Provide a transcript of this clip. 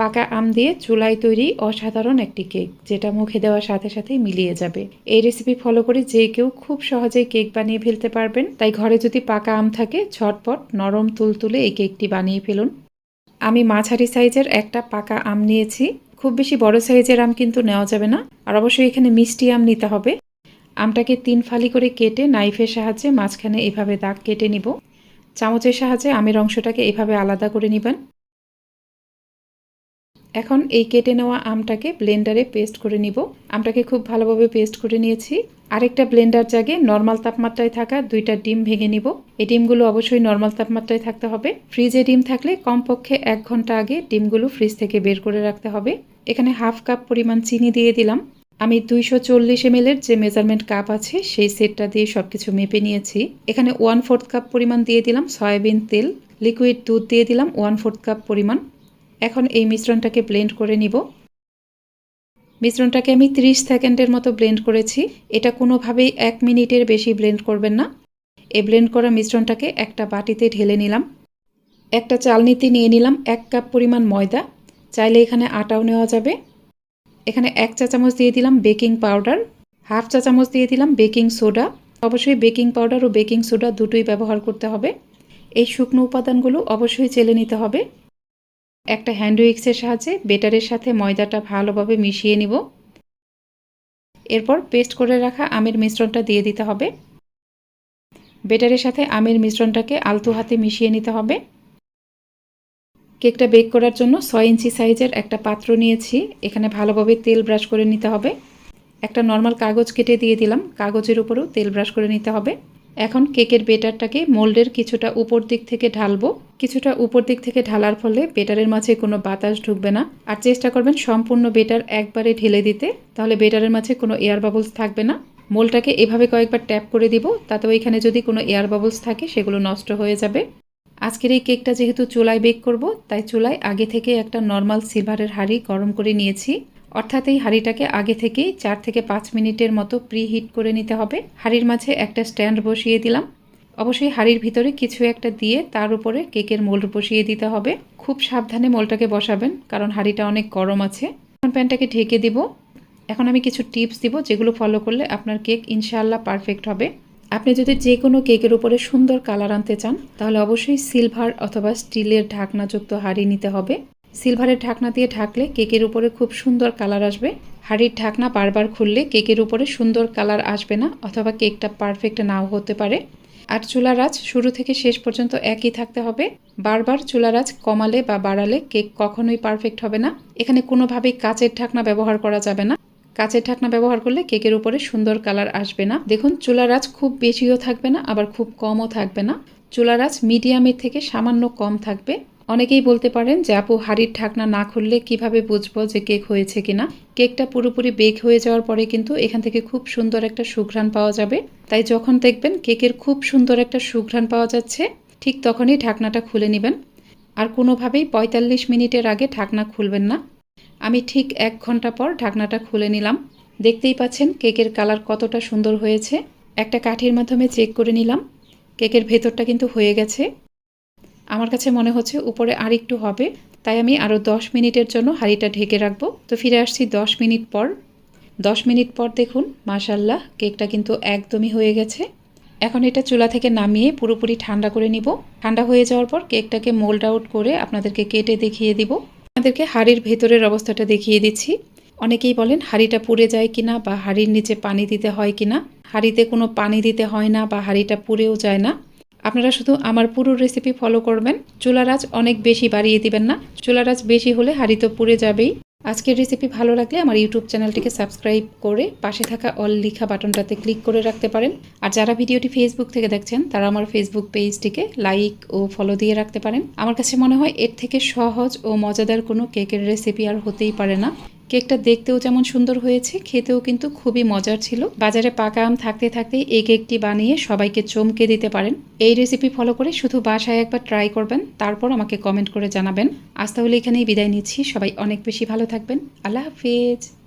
পাকা আম দিয়ে চুলায় তৈরি অসাধারণ একটি কেক, যেটা মুখে দেওয়ার সাথে সাথে মিলিয়ে যাবে। এই রেসিপি ফলো করে যে কেউ খুব সহজেই কেক বানিয়ে ফেলতে পারবেন। তাই ঘরে যদি পাকা আম থাকে, ঝটপট নরম তুলতুলে এই কেকটি বানিয়ে ফেলুন। আমি মাঝারি সাইজের একটা পাকা আম নিয়েছি। খুব বেশি বড় সাইজের আম কিন্তু নেওয়া যাবে না, আর অবশ্যই এখানে মিষ্টি আম নিতে হবে। আমটাকে তিন ফালি করে কেটে নাইফের সাহায্যে মাঝখানে এভাবে দাগ কেটে নিব। চামচের সাহায্যে আমের অংশটাকে এভাবে আলাদা করে নেবেন। এখন এই কেটে নেওয়া আমটাকে ব্লেন্ডারে পেস্ট করে নিব। আমটাকে খুব ভালোভাবে পেস্ট করে নিয়েছি। আরেকটা ব্লেন্ডার জাগে নর্মাল তাপমাত্রায় থাকা দুইটা ডিম ভেঙে নিব। এই ডিমগুলো অবশ্যই নর্মাল তাপমাত্রায় থাকতে হবে। ফ্রিজে ডিম থাকলে কমপক্ষে এক ঘণ্টা আগে ডিমগুলো ফ্রিজ থেকে বের করে রাখতে হবে। এখানে হাফ কাপ পরিমাণ চিনি দিয়ে দিলাম। আমি দুইশো চল্লিশ এম যে মেজারমেন্ট কাপ আছে, সেই সেটটা দিয়ে সব কিছু মেপে নিয়েছি। এখানে ওয়ান ফোর্থ কাপ পরিমাণ দিয়ে দিলাম সয়াবিন তেল। লিকুইড দুধ দিয়ে দিলাম ওয়ান ফোর্থ কাপ পরিমাণ। এখন এই মিশ্রণটাকে ব্লেন্ড করে নিব। মিশ্রণটাকে আমি 30 সেকেন্ডের মতো ব্লেন্ড করেছি। এটা কোনোভাবেই এক মিনিটের বেশি ব্লেন্ড করবেন না। এই ব্লেন্ড করা মিশ্রণটাকে একটা বাটিতে ঢেলে নিলাম। একটা চালনিতে নিয়ে নিলাম এক কাপ পরিমাণ ময়দা। চাইলে এখানে আটাও নেওয়া যাবে। এখানে এক চা চামচ দিয়ে দিলাম বেকিং পাউডার। হাফ চা চামচ দিয়ে দিলাম বেকিং সোডা। অবশ্যই বেকিং পাউডার ও বেকিং সোডা দুটোই ব্যবহার করতে হবে। এই শুকনো উপাদানগুলো অবশ্যই চেলে নিতে হবে। একটা হ্যান্ড উইক্সের সাহায্যে বেটারের সাথে ময়দাটা ভালোভাবে মিশিয়ে নিব। এরপর পেস্ট করে রাখা আমের মিশ্রণটা দিয়ে দিতে হবে। বেটারের সাথে আমের মিশ্রণটাকে আলতু হাতে মিশিয়ে নিতে হবে। কেকটা বেক করার জন্য ছয় ইঞ্চি সাইজের একটা পাত্র নিয়েছি। এখানে ভালোভাবে তেল ব্রাশ করে নিতে হবে। একটা নর্মাল কাগজ কেটে দিয়ে দিলাম। কাগজের উপরেও তেল ব্রাশ করে নিতে হবে। এখন কেকের বেটারটাকে মোল্ডের কিছুটা উপর দিক থেকে ঢালবো। কিছুটা উপর দিক থেকে ঢালার ফলে বেটারের মাঝে কোনো বাতাস ঢুকবে না। আর চেষ্টা করবেন সম্পূর্ণ বেটার একবারে ঢেলে দিতে, তাহলে বেটারের মাঝে কোনো এয়ার বাবলস থাকবে না। মোলটাকে এভাবে কয়েকবার ট্যাপ করে দিব, তাতে ওইখানে যদি কোনো এয়ার বাবলস থাকে, সেগুলো নষ্ট হয়ে যাবে। আজকের এই কেকটা যেহেতু চুলায় বেক করব, তাই চুলায় আগে থেকে একটা নর্মাল সিলভারের হাঁড়ি গরম করে নিয়েছি। অর্থাৎ এই হাঁড়িটাকে আগে থেকেই চার থেকে পাঁচ মিনিটের মতো প্রি হিট করে নিতে হবে। হাঁড়ির মাঝে একটা স্ট্যান্ড বসিয়ে দিলাম। অবশ্যই হাঁড়ির ভিতরে কিছু একটা দিয়ে তার উপরে কেকের মোল্ড বসিয়ে দিতে হবে। খুব সাবধানে মোলটাকে বসাবেন, কারণ হাঁড়িটা অনেক গরম আছে। এখন প্যানটাকে ঢেকে দিব। এখন আমি কিছু টিপস দিব যেগুলো ফলো করলে আপনার কেক ইনশাআল্লাহ পারফেক্ট হবে। আপনি যদি যে কোনো কেকের উপরে সুন্দর কালার আনতে চান, তাহলে অবশ্যই সিলভার অথবা স্টিলের ঢাকনাযুক্ত হাঁড়ি নিতে হবে। সিলভারের ঢাকনা দিয়ে ঢাকলে কেকের উপরে খুব সুন্দর কালার আসবে। হাঁড়ির ঢাকনা বারবার খুললে কেকের উপরে সুন্দর কালার আসবে না, অথবা কেকটা পারফেক্ট নাও হতে পারে। আর চুলার আঁচ শুরু থেকে শেষ পর্যন্ত একই থাকতে হবে। বারবার চুলার আঁচ কমালে বা বাড়ালে কেক কখনোই পারফেক্ট হবে না। এখানে কোনোভাবেই কাচের ঢাকনা ব্যবহার করা যাবে না। কাচের ঢাকনা ব্যবহার করলে কেকের উপরে সুন্দর কালার আসবে না। দেখুন চুলার আঁচ খুব বেশিও থাকবে না, আবার খুব কমও থাকবে না। চুলার আঁচ মিডিয়ামের থেকে সামান্য কম থাকবে। অনেকেই বলতে পারেন যে, আপু, হাড়ির ঢাকনা না খুললে কীভাবে বুঝব যে কেক হয়েছে কিনা? কেকটা পুরোপুরি বেক হয়ে যাওয়ার পরে কিন্তু এখান থেকে খুব সুন্দর একটা সুঘ্রাণ পাওয়া যাবে। তাই যখন দেখবেন কেকের খুব সুন্দর একটা সুঘ্রাণ পাওয়া যাচ্ছে, ঠিক তখনই ঢাকনাটা খুলে নেবেন। আর কোনোভাবেই পঁয়তাল্লিশ মিনিটের আগে ঢাকনা খুলবেন না। আমি ঠিক এক ঘণ্টা পর ঢাকনাটা খুলে নিলাম। দেখতেই পাচ্ছেন কেকের কালার কতটা সুন্দর হয়েছে। একটা কাঠির মাধ্যমে চেক করে নিলাম। কেকের ভেতরটা কিন্তু হয়ে গেছে। আমার কাছে মনে হচ্ছে উপরে আর একটু হবে, তাই আমি আরও দশ মিনিটের জন্য হাঁড়িটা ঢেকে রাখব। তো ফিরে আসছি দশ মিনিট পর। দশ মিনিট পর দেখুন মাশাল্লাহ কেকটা কিন্তু একদমই হয়ে গেছে। এখন এটা চুলা থেকে নামিয়ে পুরোপুরি ঠান্ডা করে নিব। ঠান্ডা হয়ে যাওয়ার পর কেকটাকে মোল্ড আউট করে আপনাদেরকে কেটে দেখিয়ে দিব। আপনাদেরকে হাড়ির ভেতরের অবস্থাটা দেখিয়ে দিচ্ছি। অনেকেই বলেন হাঁড়িটা পুড়ে যায় কিনা বা হাঁড়ির নিচে পানি দিতে হয় কিনা। হাঁড়িতে কোনো পানি দিতে হয় না বা হাঁড়িটা পুড়েও যায় না। আপনারা শুধু আমার পুরো রেসিপি ফলো করবেন। চুলার অনেক বেশি বাড়িয়ে দিবেন না। চুলার আঁচ বেশি হলে হাঁড়ি তো পুড়ে যাবেই। আজকের রেসিপি ভালো লাগলে আমার ইউটিউব চ্যানেলটিকে সাবস্ক্রাইব করে পাশে থাকা অল লিখা বাটনটাতে ক্লিক করে রাখতে পারেন। আর যারা ভিডিওটি ফেসবুক থেকে দেখছেন, তারা আমার ফেসবুক পেজটিকে লাইক ও ফলো দিয়ে রাখতে পারেন। আমার কাছে মনে হয় এর থেকে সহজ ও মজাদার কোনো কেকের রেসিপি আর হতেই পারে না। কেকটা দেখতেও যেমন সুন্দর হয়েছে, খেতেও কিন্তু খুবই মজার ছিল। বাজারে পাকা আম থাকতে থাকতে এই কেকটি বানিয়ে সবাইকে চমকে দিতে পারেন। এই রেসিপি ফলো করে শুধু বাসায় একবার ট্রাই করবেন, তারপর আমাকে কমেন্ট করে জানাবেন। আজ তাহলে এখানেই বিদায় নিচ্ছি। সবাই অনেক বেশি ভালো থাকবেন। আল্লাহ হাফিজ।